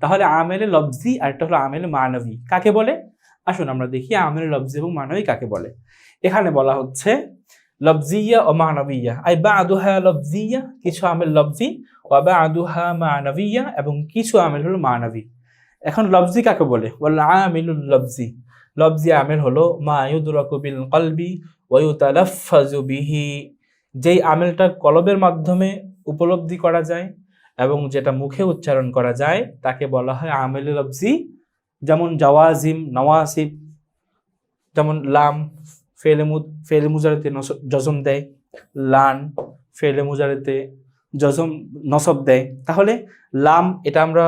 তাহলে আমেলে লফজি আর একটা হলো আমেলে মানবী। কাকে বলে? আসুন আমরা দেখি আমেলে লফজি এবং মানবী কাকে বলে। এখানে বলা হচ্ছে লফজিয়া ও মানবিয়া। আই বা আদুহা লফজিয়া কিছু আমেল লফজি ও বা আদুহা মানবিয়া এবং কিছু আমেল হলো মানবী। এখন লফজি কাকে বলে? বল আমিলুল লফজি লফজি আমেল হলো মা ইউদরাকু বিল কলবি ওয়া ইউতালাফফাজু বিহি। যেই আমেলটা কলবের মাধ্যমে উপলব্ধি করা যায় এবং যেটা মুখে উচ্চারণ করা যায়, তাকে বলা হয় আমেল লফজি যেমন জওয়াজিম, নওয়াসিব, যেমন লাম ফেলেমুদ ফেলেমুজারিতে জজম দেয়, লান ফেলেমুজারিতে জজম নসব দেয়। তাহলে লাম, এটা আমরা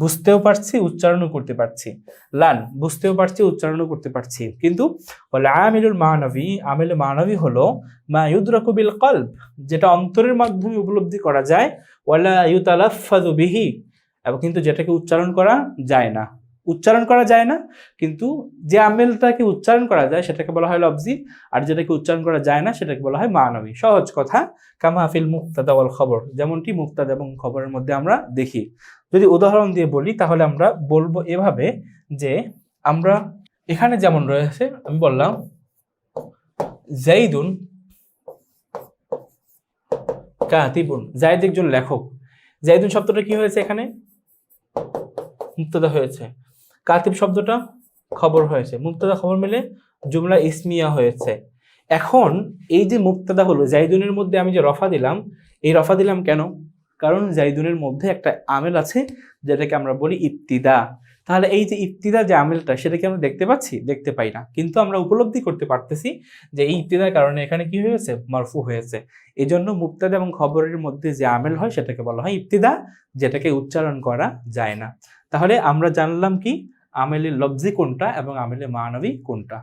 বুঝতেও পারছি, উচ্চারণও করতে পারছি। লান, বুঝতেও পারছি, উচ্চারণও করতে পারছি। কিন্তু আমিলুল মানবী আমিল মানবী হলো মা ইউদ্রাকু বিল কলব, যেটা অন্তরের মাধ্যমে উপলব্ধি করা যায়, ওয়ালা ইউতালাফাজু বিহি। এবং কিন্তু যেটাকে উচ্চারণ করা যায় না। উচ্চারণ করা যায় না, কিন্তু যে আমেলটাকে উচ্চারণ করা যায় সেটাকে বলা হয় লফজি, আর যেটাকে উচ্চারণ করা যায় না সেটাকে বলা হয় মানবী। সহজ কথা কামাফিল মুক্তাদা ওয়াল খবর, যেমনটি মুক্তাদা এবং খবরের মধ্যে আমরা দেখি। যদি উদাহরণ দিয়ে বলি, তাহলে আমরা বলব এভাবে যে আমরা এখানে যেমন রয়েছে, আমি বললাম, জাইদুন কাতিবুন জাইদ একজন লেখক। জাইদুন শব্দটা কি হয়েছে এখানে? মুক্তদা হয়েছে। কাতিব শব্দটা খবর হয়েছে। মুক্তদা খবর মিলে জুমলা ইসমিয়া হয়েছে। এখন এই যে মুক্তদা হলো, জাইদুনের মধ্যে আমি যে রফা দিলাম, এই রফা দিলাম কেন? কারণ জাইদুনের মধ্যে একটা আমেল আছে, যেটাকে আমরা বলি ইফতিদা তাহলে এই যে ইফতিদা যে আমেলটা সেটাকে আমরা দেখতে পাচ্ছি? দেখতে পাই না। কিন্তু আমরা উপলব্ধি করতে পারতেছি যে এই ইফতিদার কারণে এখানে কি হয়েছে? মারফু হয়েছে। এই জন্য মুক্তাদা এবং খবরের মধ্যে যে আমেল হয়, সেটাকে বলা হয় ইফতিদা যেটাকে উচ্চারণ করা যায় না। তাহলে আমরা জানলাম কি? আমেলের লব্জি কোনটা এবং আমেলের মানবী কোনটা?